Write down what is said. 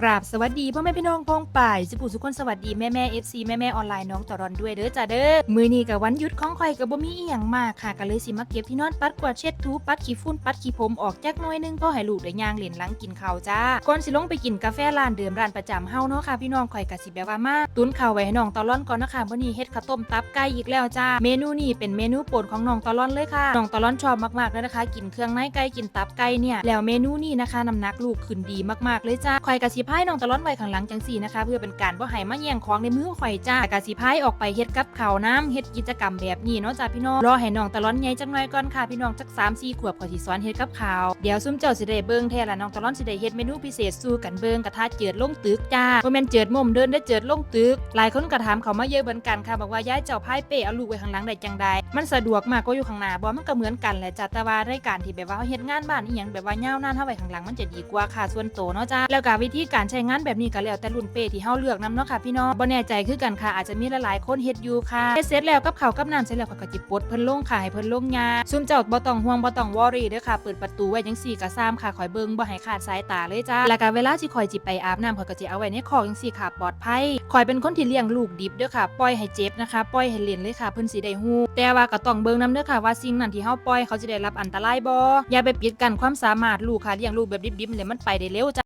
กราบสวัสดีพ่อแม่พี่น้องพ้องป่ายสิปู่สุคนสวัสดีแม่แม่เอฟซีแม่แม่ออนไลน์น้องตอรอนด้วยเด้อจ้าเด้อมือนี้กับวันหยุดของข่อยกับบ่มีอีหยังมากค่ะก็เลยสิมาเก็บที่นอนปัดกวาดเช็ดถูปัดขี้ฝุ่นปัดขี้ผมออกจากน้อยนึงพ่อให้ลูกได้ย่างเล่นหลังกินข้าวจ้าก่อนสิลงไปกินกาแฟร้านเดิมร้านประจำเฮาเนาะค่ะพี่น้องข่อยก็สิแบบว่ามาตุนข้าวไว้ให้น้องตอรอนก่อนนะคะวันนี้เฮ็ดข้าวต้มตับไก่อีกแล้วจ้าเมนูนี้เป็นเมนูโปรดของน้องตอรอนเลยค่ะน้องตอรอนชอบมากๆเลยนะคะ กินเครื่องในไก่กินตับไก่เนี่ยแล้วเมนูนี้นะคะน้ำหนักลูกขึ้นดีมากๆเลยจ้าข่อยกะสิพายน้องตอรอนไว้ข้างหลังจังซี่นะคะ เพื่อเป็นการบ่ให้มาแย่งของในมือข่อยจ้ากะสิพายออกไปเฮ็ดกับข้าวน้ำเฮ็ดกิจกรรมแบบนี้เนาะจ้าพี่น้องรอให้น้องตอรอนใหญ่จังหน่อยก่อนค่ะพี่น้องจัก3-4ขวบข่อยสิสอนเฮ็ดกับข้าวเดี๋ยวซุมเจ้าสิได้เบิ่งแท้ละน้องตอรอนสิได้เฮ็ดเมนูพิเศษสู่กันเบิ่งกระทะเจิดลงตึกจ้าบ่แม่นเจิดมุมเดินได้เจิดลงตึก หลายคนก็ถามเขามาเยอะเหมือนกันค่ะบอกว่าย้ายเจ้าพายเป้เอาลูกไว้ข้างหลังได้จังใดมันสะดวกมากก็อยู่ข้างหน้าบ่มันก็เหมือนกันแหละจ้าแต่ว่าในการที่แบบว่าเฮ็ดงานบ้านอีหยังแบบว่าย่าวนานเฮาไว้ข้างหลังมันจะดีกว่าค่ะส่วนโตวเนาะจ้าแล้วก็วิธีการใช้งานแบบนี้ก็แล้วแต่รุ่นเป้ที่เฮาเลือกนำเนาะค่ะพี่น้องบ่แน่ใจคือกันค่ะอาจจะมีหลายๆคนเฮ็ดอยู่ค่ะเฮ็ดเสร็จแล้วกับข้าวกับน้ำเสร็จแล้วก็จิปลดเพิ่นลงค่ะให้เพิ่นลงยาซุมเจ้าบ่ต้องห่วงบ่ต้องวอรี่เด้อค่ะเปิดประตูไว้จังซี่ก็ซ้ำค่ะคอยเบิ่งบ่ให้ขาดสายตาเลยจ้าแล้วก็เวลาที่คอยจิไปอาบน้ำข่อยก็สิเอาไว้ในคอกจังซี่ค่ะปลอดภัยคอยเป็นคนที่เลี้ยงลูกดิบเด้อค่ะปล่อยให้เจ็บนะคะปล่อยให้เล่นเลยค่ะเพิ่นสิได้ฮู้แต่ว่าก็ต้องเบิ่งนำเด้อค่ะว่าสิ่งนั้นที่เฮาปล่อยเขาจะได้รับอันตรายบ่อย่าไปปิดกั้นความสามารถลูกค่ะเลี้ยงลูกแบบดิบๆเลยมันไปได้เร็วจ้ะ